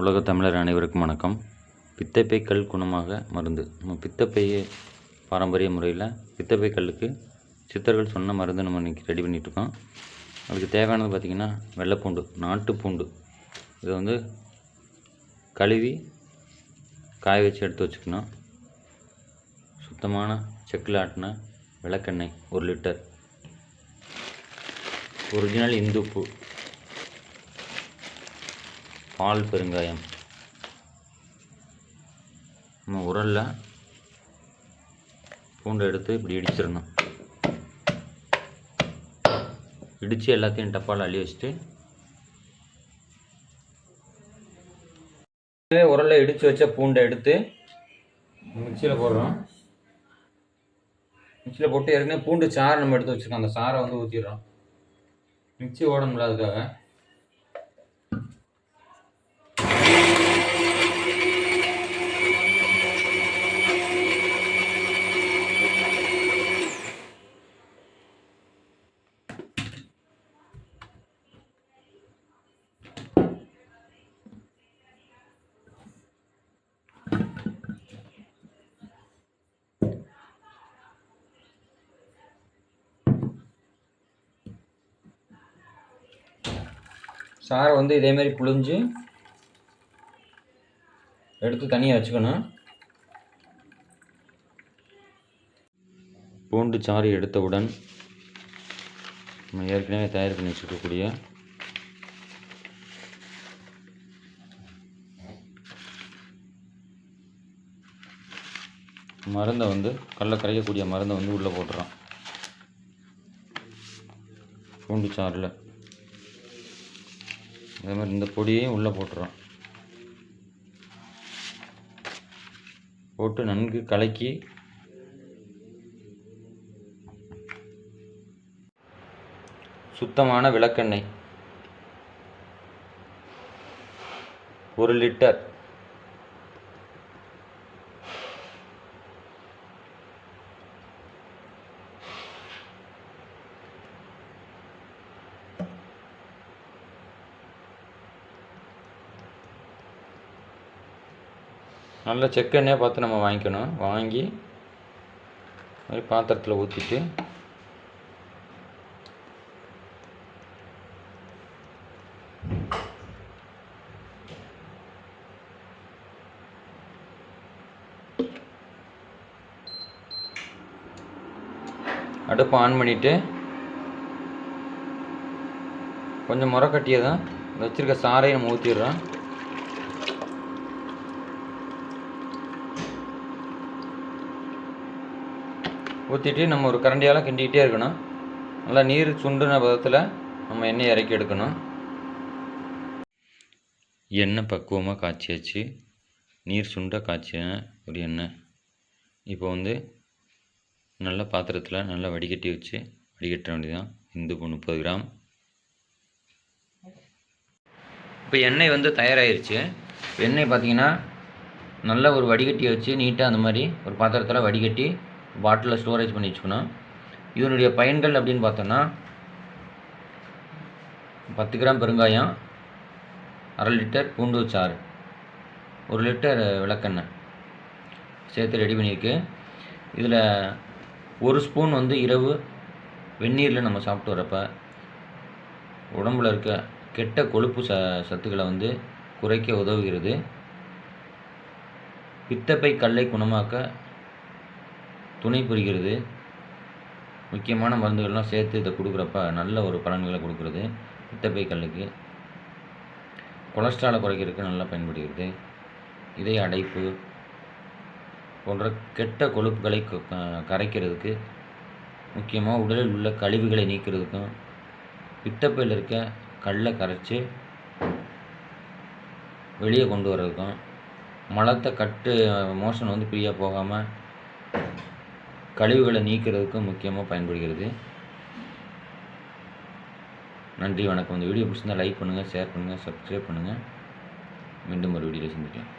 உலக தமிழர் அனைவருக்கும் வணக்கம். பித்தப்பை கல் குணமாக மருந்து. நம்ம பித்தப்பையை பாரம்பரிய முறையில் பித்தப்பை கல்லுக்கு சித்தர்கள் சொன்ன மருந்து நம்ம இன்றைக்கி ரெடி பண்ணிகிட்ருக்கோம் அதுக்கு தேவையானது பார்த்திங்கன்னா வெள்ளைப்பூண்டு நாட்டு பூண்டு இதை வந்து கழுவி காய வச்சு எடுத்து வச்சுக்கணும். சுத்தமான செக்கில் ஆட்டின விளக்கெண்ணெய் ஒரு லிட்டர். ஒரிஜினல் இந்துப்பு. பால் பெருங்காயம். நம்ம உரலில் பூண்டை எடுத்து இப்படி இடிச்சிடணும். இடித்து எல்லாத்தையும் டப்பால் அள்ளி வச்சுட்டு உரலில் இடித்து வச்ச பூண்டை எடுத்து மிக்சியில் போடுறோம். மிக்சியில் போட்டு ஏற்கனவே பூண்டு சாறு நம்ம எடுத்து வச்சுருக்கோம். அந்த சாறை வந்து ஊற்றிடுறோம் மிக்சி ஓடணும்ல அதுக்காக. சாரை வந்து இதே மாதிரி புழிஞ்சு எடுத்து தனியாக வச்சுக்கணும். பூண்டு சாறு எடுத்தவுடன் நம்ம ஏற்கனவே தயார் பண்ணி வச்சுருக்கக்கூடிய மருந்தை வந்து கடலை கரைக்கக்கூடிய மருந்தை வந்து உள்ளே போட்டுறோம். பூண்டு சாறில். அதே மாதிரி இந்த பொடியையும் உள்ளே போட்டுறோம். போட்டு நன்கு கலக்கி சுத்தமான விளக்கெண்ணெய். ஒரு லிட்டர். நல்ல செக்கெண்ணெயாக பார்த்து நம்ம வாங்கிக்கணும். வாங்கி மாதிரி பாத்திரத்தில் ஊற்றிட்டு அடுப்பை ஆன் பண்ணிவிட்டு கொஞ்சம் முறை கட்டியதான் வச்சுருக்க சாரையை நம்ம ஊற்றிடுறோம் ஊற்றிட்டு நம்ம ஒரு கரண்டியால் கிண்டிக்கிட்டே இருக்கணும். நல்லா நீர் சுண்டுன பதத்தில் நம்ம எண்ணெய் இறக்கி எடுக்கணும். எண்ணெய் பக்குவமாக காய்ச்சியாச்சு. நீர் சுண்ட காய்ச்சிய ஒரு எண்ணெய். இப்போ வந்து நல்ல பாத்திரத்தில் நல்லா வடிகட்டி வச்சு வடிகட்ட வேண்டியதான் இந்து முப்பது கிராம். இப்போ எண்ணெய் வந்து தயாராகிருச்சு எண்ணெய் பார்த்தீங்கன்னா நல்ல ஒரு வடிகட்டியை வச்சு நீட்டாக அந்த மாதிரி ஒரு பாத்திரத்தில் வடிகட்டி பாட்டிலில் ஸ்டோரேஜ் பண்ணி வச்சுக்கணும். இதனுடைய பயன்கள் அப்படின்னு பார்த்தோன்னா பத்து கிராம் பெருங்காயம் அரை லிட்டர் பூண்டு சாறு ஒரு லிட்டர் விளக்கெண்ணெய் சேர்த்து ரெடி பண்ணியிருக்கு. இதில் ஒரு ஸ்பூன் வந்து இரவு வெந்நீரில் நம்ம சாப்பிட்டு வரப்ப உடம்புல இருக்க கெட்ட கொழுப்பு ச சத்துக்களை வந்து குறைக்க உதவுகிறது. பித்தப்பை கல்லை குணமாக்க துணை புரிகிறது. முக்கியமான மருந்துகள்லாம் சேர்த்து இதை கொடுக்குறப்ப நல்ல ஒரு பலன்களை கொடுக்குறது. பித்தப்பை கல்லுக்கு. கொலஸ்ட்ராலை குறைக்கிறதுக்கு நல்லா பயன்படுகிறது. இதய அடைப்பு போன்ற கெட்ட கொழுப்புகளை கரைக்கிறதுக்கு முக்கியமாக உடலில் உள்ள கழிவுகளை நீக்கிறதுக்கும் பித்தப்பையில் இருக்க கல்லை கரைச்சி வெளியே கொண்டு வர்றதுக்கும் மலத்தை கட்டு மோஷன் வந்து ஃப்ரீயாக போகாமல் கழிவுகளை நீக்கிறதுக்கும் முக்கியமாக பயன்படுகிறது. நன்றி வணக்கம். இந்த வீடியோ பிடிச்சிருந்தால் லைக் பண்ணுங்கள் ஷேர் பண்ணுங்கள் சப்ஸ்கிரைப் பண்ணுங்கள் மீண்டும் ஒரு வீடியோவில் சந்திக்கலாம்.